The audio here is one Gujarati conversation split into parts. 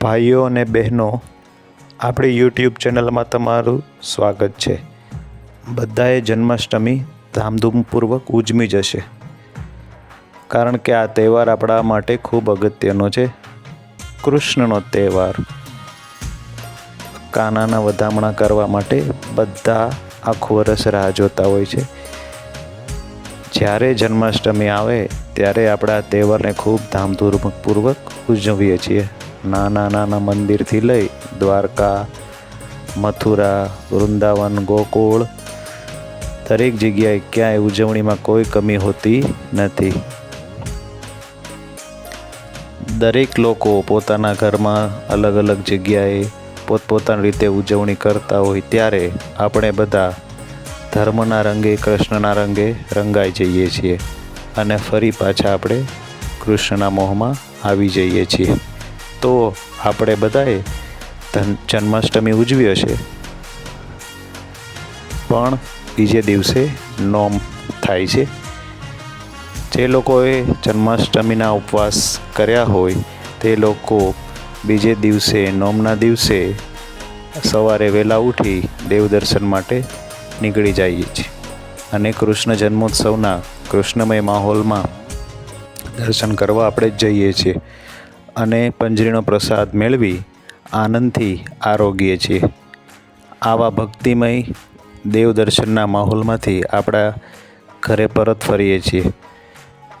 ભાઈઓ અને બહેનો, આપણી યુટ્યુબ ચેનલમાં તમારું સ્વાગત છે. બધાએ જન્માષ્ટમી ધામધૂમપૂર્વક ઉજમી જશે. કારણ કે આ તહેવાર આપણા માટે ખૂબ અગત્યનો છે. કૃષ્ણનો તહેવાર. કાનાના વધામણા કરવા માટે બધા આખું વરસ રાહ જોતા હોય છે. જ્યારે જન્માષ્ટમી આવે, ત્યારે આપણે તહેવારને ખૂબ ધામધૂમપૂર્વક ઉજવીએ છીએ. નાના નાના મંદિરથી લઈ દ્વારકા, મથુરા, વૃંદાવન, ગોકુળ દરેક જગ્યાએ ક્યાંય ઉજવણીમાં કોઈ કમી હોતી નથી. દરેક લોકો પોતાના ઘરમાં અલગ અલગ જગ્યાએ પોતપોતાની રીતે ઉજવણી કરતા હોય ત્યારે આપણે બધા ધર્મના રંગે, કૃષ્ણના રંગે રંગાઈ જઈએ છીએ અને ફરી પાછા આપણે કૃષ્ણના મોહમાં આવી જઈએ છીએ. તો આપણે બધાએ જન્માષ્ટમી ઉજવી હશે. પણ બીજે દિવસે નોમ થાય છે. જે લોકોએ જન્માષ્ટમીના ઉપવાસ કર્યા હોય, તે લોકો બીજે દિવસે, નોમના દિવસે સવારે વહેલા ઉઠી દેવ દર્શન માટે નીકળી જઈએ છીએ અને કૃષ્ણ જન્મોત્સવના કૃષ્ણમય માહોલમાં દર્શન કરવા આપણે જ જઈએ છીએ. અને પંજરીનો પ્રસાદ મેળવી આનંદથી આરોગીએ છીએ આવા ભક્તિમય દેવ દર્શનના માહોલમાંથી આપણા ઘરે પરત ફરીએ છીએ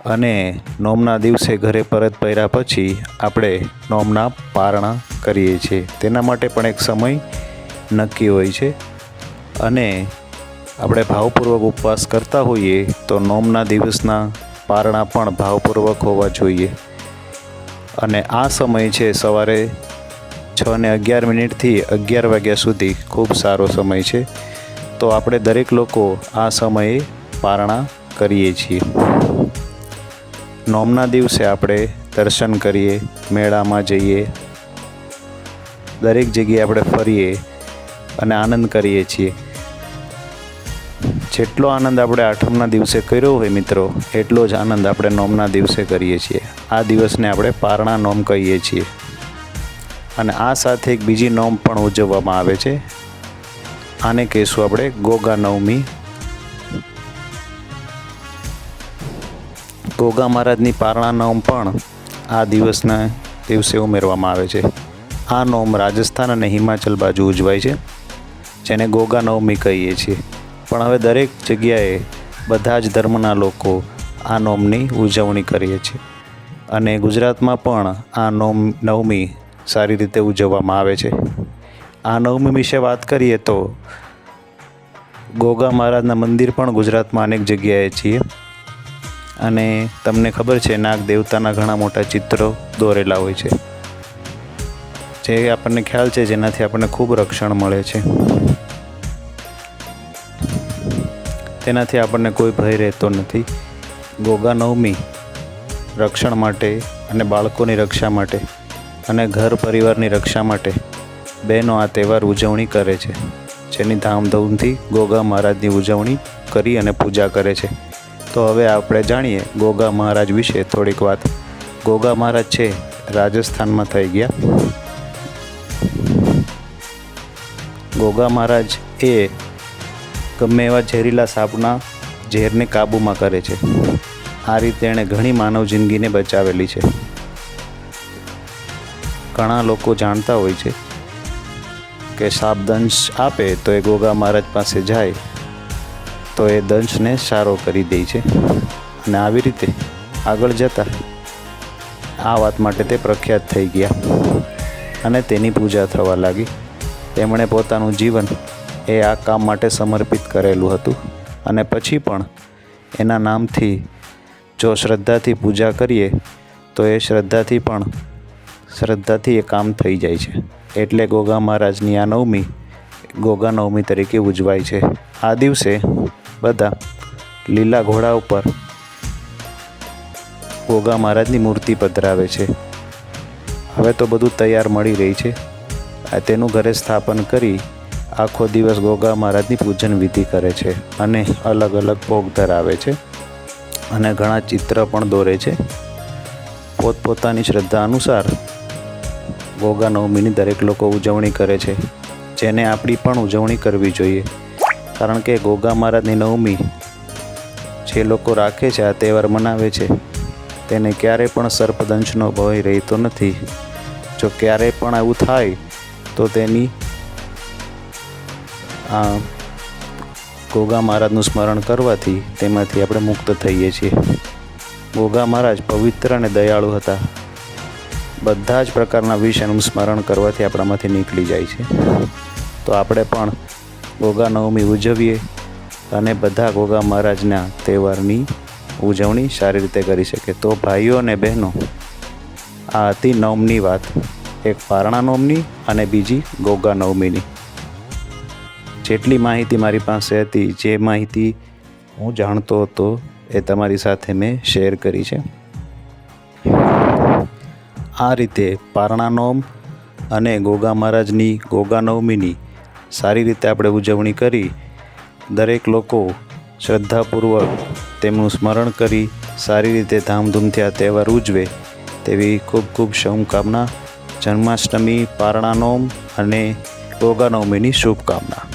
અને નોમના દિવસે ઘરે પરત ફર્યા પછી આપણે નોમના પારણા કરીએ છીએ. તેના માટે પણ એક સમય નક્કી હોય છે અને આપણે ભાવપૂર્વક ઉપવાસ કરતા હોઈએ તો નોમના દિવસના પારણા પણ ભાવપૂર્વક હોવા જોઈએ. અને આ સમય છે સવારે છ ને અગિયાર મિનિટથી અગિયાર વાગ્યા સુધી ખૂબ સારો સમય છે. તો આપણે દરેક લોકો આ સમયે પારણા કરીએ છીએ. નોમના દિવસે આપણે દર્શન કરીએ, મેળામાં જઈએ. દરેક જગ્યાએ આપણે ફરીએ અને આનંદ કરીએ છીએ. જેટલો આનંદ આપણે આઠમના દિવસે કર્યો હોય મિત્રો, એટલો જ આનંદ આપણે નોમના દિવસે કરીએ છીએ. આ દિવસને આપણે પારણા નોમ કહીએ છીએ. અને આ સાથે એક બીજી નોમ પણ ઉજવવામાં આવે છે. આને કહીશું આપણે ગોગા નવમી. ગોગા મહારાજની પારણા નોમ પણ આ દિવસના દિવસે ઉમેરવામાં આવે છે. આ નોમ રાજસ્થાન અને હિમાચલ બાજુ ઉજવાય છે, જેને ગોગા નવમી કહીએ છીએ. પણ હવે દરેક જગ્યાએ બધા જ ધર્મના લોકો આ નોમની ઉજવણી કરીએ છીએ. અને ગુજરાતમાં પણ આ નોમ નવમી સારી રીતે ઉજવવામાં આવે છે. આ નવમી વિશે વાત કરીએ તો ગોગા મહારાજના મંદિર પણ ગુજરાતમાં અનેક જગ્યાએ છીએ. અને તમને ખબર છે, નાગ દેવતાના ઘણા મોટા ચિત્રો દોરેલા હોય છે. જે આપણને ખ્યાલ છે, જેનાથી આપણને ખૂબ રક્ષણ મળે છે. તેનાથી આપણને કોઈ ભય રહેતો નથી. ગોગા નવમી રક્ષણ માટે અને બાળકોની રક્ષા માટે અને ઘર પરિવારની રક્ષા માટે બહેનો આ તહેવાર ઉજવણી કરે છે. જેની ધામધૂમથી ગોગા મહારાજની ઉજવણી કરી અને પૂજા કરે છે. તો હવે આપણે જાણીએ ગોગા મહારાજ વિશે થોડીક વાત. ગોગા મહારાજ છે, રાજસ્થાનમાં થઈ ગયા. ગોગા મહારાજ એ ગમે એવા ઝેરીલા સાપના ઝેરને કાબૂમાં કરે છે. આ રીતે એણે ઘણી માનવ જિંદગીને બચાવેલી છે. ઘણા લોકો જાણતા હોય છે કે સાપ દંશ આપે તો એ ગોગા મહારાજ પાસે જાય, તો એ દંશને સારો કરી દે છે અને આવી રીતે આગળ જતાં આ વાત માટે તે પ્રખ્યાત થઈ ગયા અને તેની પૂજા થવા લાગી. તેમણે પોતાનું જીવન એ આ કામ માટે સમર્પિત કરેલું હતું અને પછી પણ એના નામથી જો શ્રદ્ધાથી પૂજા કરીએ, તો એ શ્રદ્ધાથી પણ, શ્રદ્ધાથી એ કામ થઈ જાય છે. એટલે ગોગા મહારાજની આ નવમી, ગોગા નવમી તરીકે ઉજવાય છે. આ દિવસે બધા લીલા ઘોડા ઉપર ગોગા મહારાજની મૂર્તિ પધરાવે છે. હવે તો બધું તૈયાર મળી રહી છે. તેનું ઘરે સ્થાપન કરી આખો દિવસ ગોગા મહારાજની પૂજન વિધિ કરે છે અને અલગ અલગ ભોગ ધરાવે છે. અને ઘણા ચિત્ર પણ દોરે છે. પોતપોતાની શ્રદ્ધા અનુસાર ગોગા નવમીની દરેક લોકો ઉજવણી કરે છે. જેને આપણી પણ ઉજવણી કરવી જોઈએ. કારણ કે ગોગા મહારાજની નવમી જે લોકો રાખે છે, આ તહેવાર મનાવે છે, તેને ક્યારે પણ સર્પદંશનો ભય રહેતો નથી. જો ક્યારે પણ આવું થાય, તો તેની ગોગા મહારાજનું સ્મરણ કરવાથી તેમાંથી આપણે મુક્ત થઈએ છીએ. ગોગા મહારાજ પવિત્ર અને દયાળુ હતા. બધા જ પ્રકારના વિષયનું સ્મરણ કરવાથી આપણામાંથી નીકળી જાય છે. તો આપણે પણ ગોગા નવમી ઉજવીએ અને બધા ગોગા મહારાજના તહેવારની ઉજવણી સારી રીતે કરી શકે તો ભાઈઓ અને બહેનો, આ હતી નવમની વાત. એક પારણા નવમની અને બીજી ગોગા નવમીની. જેટલી માહિતી મારી પાસે હતી, જે માહિતી હું જાણતો હતો, એ તમારી સાથે મેં શેર કરી છે. આ રીતે પારણાનોમ અને ગોગા મહારાજની ગોગા નવમીની સારી રીતે આપણે ઉજવણી કરી, દરેક લોકો શ્રદ્ધાપૂર્વક તેમનું સ્મરણ કરી સારી રીતે ધામધૂમથી આ તહેવાર ઉજવે, તેવી ખૂબ ખૂબ શુભકામના, જન્માષ્ટમી, પારણાનોમ અને ગોગા નવમીની શુભકામના.